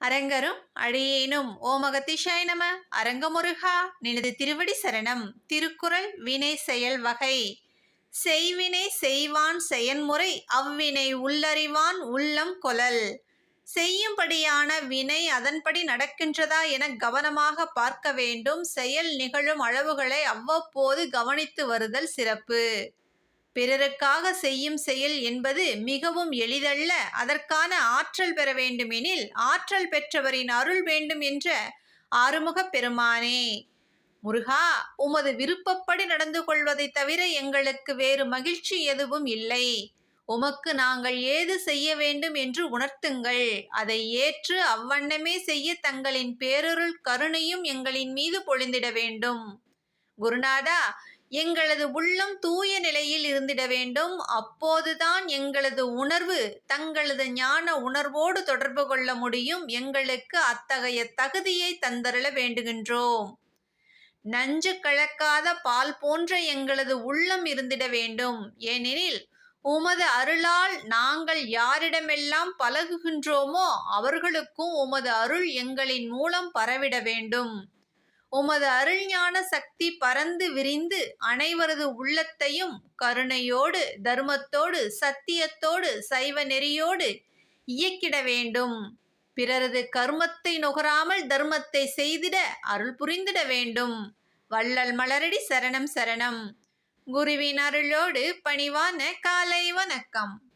அரங்கரும் அழியேனும் ஓமகத்திஷாய் நம. அரங்கமுருகா நினது திருவடி சரணம். திருக்குறள் வினை செயல் வகை. செய்வினை செய்வான் செயன்முறை அவ்வினை உள்ளறிவான் உள்ளம் கொலல் செய்யும்படியான வினை அதன்படி நடக்கின்றதா என கவனமாக பார்க்க வேண்டும். செயல் நிகழும் அளவுகளை அவ்வப்போது கவனித்து வருதல் சிறப்பு. பிறருக்காக செய்யும் செயல் என்பது மிகவும் எளிதல்ல. அதற்கான ஆற்றல் பெற வேண்டுமெனில் ஆற்றல் பெற்றவரின் அருள் வேண்டும் என்ற ஆறுமுகப் பெருமானே. முருகா உமது விருப்பப்படி நடந்து கொள்வதைத் தவிர எங்களுக்கு வேறு மகிழ்ச்சி எதுவும் இல்லை. உமக்கு நாங்கள் ஏது செய்ய வேண்டும் என்று உணர்த்துங்கள். அதை ஏற்று அவ்வண்ணமே செய்ய தங்களின் பேரருள் கருணையும் எங்களின் மீது பொழிந்திட வேண்டும். குருநாதா எங்களது உள்ளம் தூய நிலையில் இருந்திட வேண்டும். அப்போதுதான் எங்களது உணர்வு தங்களது ஞான உணர்வோடு தொடர்பு கொள்ள முடியும். எங்களுக்கு அத்தகைய தகுதியை தந்தருள வேண்டுகின்றோம். நஞ்சு கலக்காத பால் போன்ற எங்களது உள்ளம் இருந்திட வேண்டும். ஏனெனில் உமது அருளால் நாங்கள் யாரிடமெல்லாம் பழகுகின்றோமோ அவர்களுக்கும் உமது அருள் எங்களின் மூலம் பரவிட வேண்டும். உமது அருள்ஞான சக்தி பறந்து விரிந்து அனைவரது உள்ளத்தையும் கருணையோடு தர்மத்தோடு சத்தியத்தோடு சைவ நெறியோடு இயக்கிட வேண்டும். பிறரது கர்மத்தை நுகராமல் தர்மத்தை செய்திட அருள் புரிந்திட வேண்டும். வள்ளல் மலரடி சரணம் சரணம். குருவின் அருளோடு பணிவான காலை வணக்கம்.